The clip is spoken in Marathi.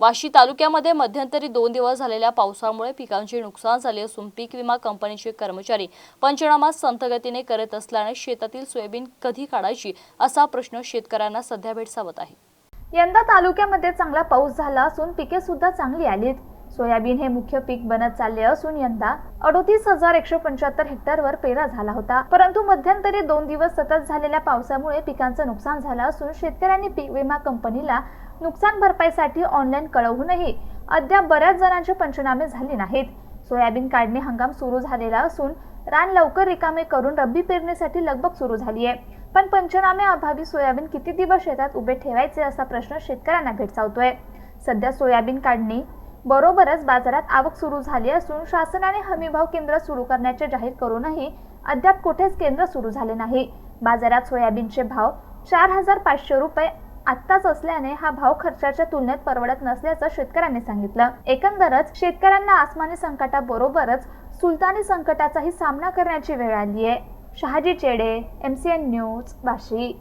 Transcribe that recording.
वाशी तालुक्यामध्ये मध्यंतरी दोन दिवस झालेल्या पावसामुळे पिकांचे नुकसान झाले असून पीक विमा कंपनीचे कर्मचारी पंचनामा संथगतीने करत असल्याने शेतातील सोयाबीन कधी काढायची असा प्रश्न शेतकऱ्यांना सध्या भेडसावत आहे. यंदा तालुक्यामध्ये चांगला पाऊस झाला असून पिके सुद्धा चांगली आलीत. सोयाबीन हे मुख्य पीक बनत चालले असून यंदा अडोतीस हजार एकशे पंच्याहत्तर हेक्टरवर पेरा झाला होता. परंतु मध्यंतरी दोन दिवस सतत झालेल्या पावसामुळे पिकांचं नुकसान झालं असून शेतकऱ्यांनी पीक विमा कंपनीला नुकसान भरपाईसाठी ऑनलाईन कळवूनही अद्याप बऱ्याच जणांचे पंचनामे झाले नाहीत. सोयाबीन काढणी हंगाम सुरू झालेला असून रान लवकर रिकामे करून रब्बी पेरणीसाठी लगबग सुरू झाली आहे पण पंचनामे अभावी सोयाबीन किती दिवस शेतात उभे ठेवायचे असा प्रश्न शेतकऱ्यांना भेडसावतोय. सध्या सोयाबीन काढणी बरोबरच बाजारात आवक सुरू झाली असून शासनाने हमीभाव केंद्र सुरू करण्याचे जाहीर करूनही अद्याप कुठेच केंद्र सुरू झाले नाही. बाजारात सोयाबीनचे भाव चार हजार पाचशे रुपये आत्ताच असल्याने हा भाव खर्चाच्या तुलनेत परवडत नसल्याचं शेतकऱ्यांनी सांगितलं. एकंदरच शेतकऱ्यांना आसमानी संकटाबरोबरच सुलतानी संकटाचाही सामना करण्याची वेळ आली आहे Shahaji Chede M C N news Vashi.